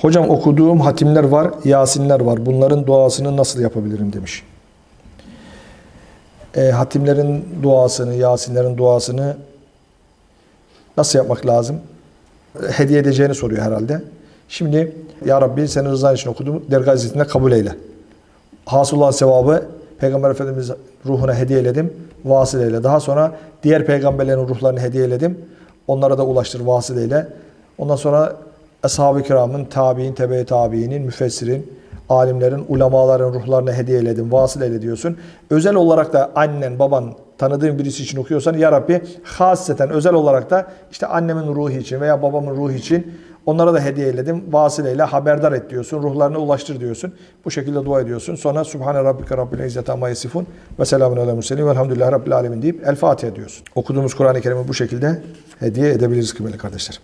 Hocam okuduğum hatimler var, Yasinler var. Bunların duasını nasıl yapabilirim demiş. E, hatimlerin duasını, Yasinlerin duasını nasıl yapmak lazım? Hediye edeceğini soruyor herhalde. Şimdi Ya Rabbi senin rızan için okudum. Dergah izzetinde kabul eyle. Hasılan sevabı Peygamber Efendimiz ruhuna hediye eledim. Vasıleyle. Daha sonra diğer peygamberlerin ruhlarını hediye eledim. Onlara da ulaştır vasıleyle. Ondan sonra Ashab-ı kiramın, tabi'in, tebe tabi'inin, müfessirin, alimlerin, ulemaların ruhlarını hediye eledim, vasıleyle diyorsun. Özel olarak da annen, baban, tanıdığın birisi için okuyorsan Ya Rabbi hasreten özel olarak da işte annemin ruhu için veya babamın ruhu için onlara da hediye eledim. Vasileyle haberdar et diyorsun. Ruhlarına ulaştır diyorsun. Bu şekilde dua ediyorsun. Sonra Subhane Rabbike Rabbil İzzeti Amma Yasifun ve Selamun Aleyhi Mürselin Velhamdülillahi Rabbil Alemin deyip El Fatiha diyorsun. Okuduğumuz Kur'an-ı Kerim'i bu şekilde hediye edebiliriz kıymetli kardeşler.